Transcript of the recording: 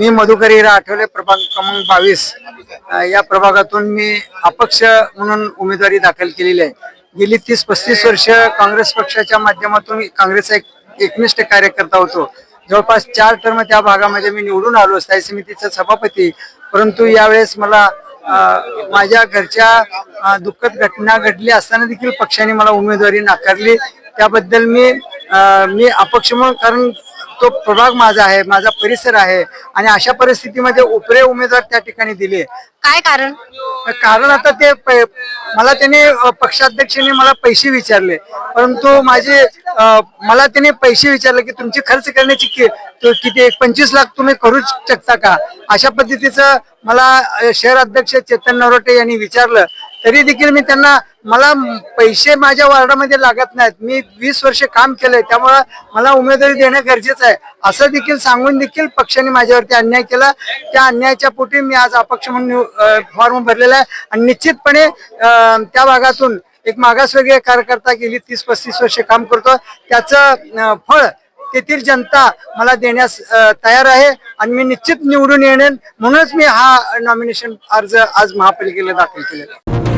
मी मधुकर हिरा आठवले प्रभाग क्रमांक बावीस. या प्रभागातून मी अपक्ष म्हणून उमेदवारी दाखल केलेली आहे. गेली तीस पस्तीस वर्ष काँग्रेस पक्षाच्या माध्यमातून काँग्रेसचा एक एकनिष्ठ कार्यकर्ता होतो. जवळपास चार टर्म त्या भागामध्ये मी निवडून आलो स्थायी समितीचा सभापती. परंतु यावेळेस मला माझ्या घरच्या दुःखद घटना घडली असताना देखील पक्षाने मला उमेदवारी नाकारली. त्याबद्दल मी आ, मी अपक्ष म्हणून कारण तो प्रभाग माझा आहे माझा परिसर आहे आणि अशा परिस्थितीमध्ये उपरे उमेदवार त्या ठिकाणी दिले. काय कारण? कारण आता ते मला त्याने पक्षाध्यक्षांनी मला पैसे विचारले. परंतु माझे मला त्याने पैसे विचारले की तुमची खर्च करण्याची किती एक पंचवीस लाख तुम्ही करू शकता का? अशा पद्धतीचं मला शहर अध्यक्ष चेतन नरोटे यांनी विचारलं. तरी देखील मी त्यांना मला पैसे माझ्या वार्डामध्ये लागत नाहीत. मी वीस वर्ष काम केलंय त्यामुळं मला उमेदवारी देणं गरजेचं आहे. असं देखील सांगून देखील पक्षाने माझ्यावरती अन्याय केला. त्या अन्यायाच्या पोटी मी आज अपक्ष म्हणून फॉर्म भरलेला आहे. आणि निश्चितपणे त्या भागातून एक मागासवर्गीय कार्यकर्ता गेली तीस पस्तीस वर्ष काम करतो. त्याचं फळ तेथील जनता मला देण्यास तयार आहे. आणि मी निश्चित निवडून येणेन. म्हणूनच मी हा नॉमिनेशन अर्ज आज महापालिकेला दाखल केलेला आहे.